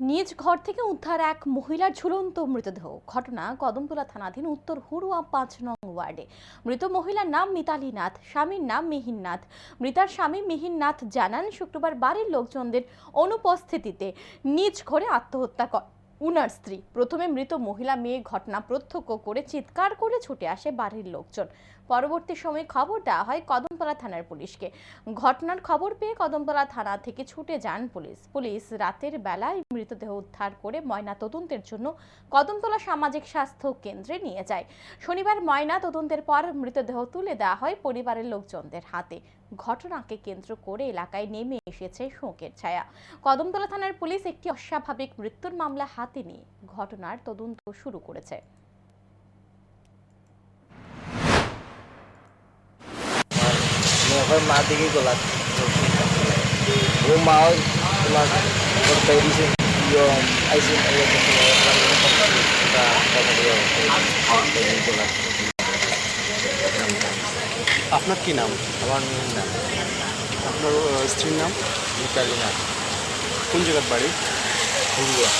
নিজ ঘর থেকে উদ্ধার এক মহিলার ঝুলন্ত মৃতদেহ। ঘটনা কদমতলা থানাধীন উত্তর হুড়ুয়া পাঁচ নং ওয়ার্ডে। মৃত মহিলার নাম মিতালি নাথ, স্বামীর নাম মিহিন নাথ। মৃতার স্বামী মিহিন নাথ জানান, শুক্রবার বাড়ির লোকজনদের অনুপস্থিতিতে নিজ ঘরে আত্মহত্যা করে উনার স্ত্রী। প্রথমে মৃত মহিলা মেয়ে ঘটনা প্রত্যক্ষ করে চিৎকার করে ছুটে আসে বাড়ির লোকজন। পরবর্তী সময়ে খবর দেওয়া হয় কদমতলা থানার পুলিশকে। ঘটনার খবর পেয়ে কদমতলা থানা থেকে ছুটে যান পুলিশ। পুলিশ রাতের বেলায় মৃতদেহ উদ্ধার করে ময়না তদন্তের জন্য কদমতলা সামাজিক স্বাস্থ্য কেন্দ্রে নিয়ে যায়। শনিবার ময়না তদন্তের পর মৃতদেহ তুলে দেওয়া হয় পরিবারের লোকজনদের হাতে। ঘটনাকে কেন্দ্র করে এলাকায় নেমে এসেছে শোকের ছায়া। কদমতলা থানার পুলিশ একটি অস্বাভাবিক মৃত্যুর মামলা হাতে নিয়ে ঘটনার তদন্ত শুরু করেছে। আপনার কি নাম? আমার মেয়ের নাম। আপনার স্ত্রীর নাম? মিতালি নাথ কোন জায়গার বাড়ি? হুড়ুয়া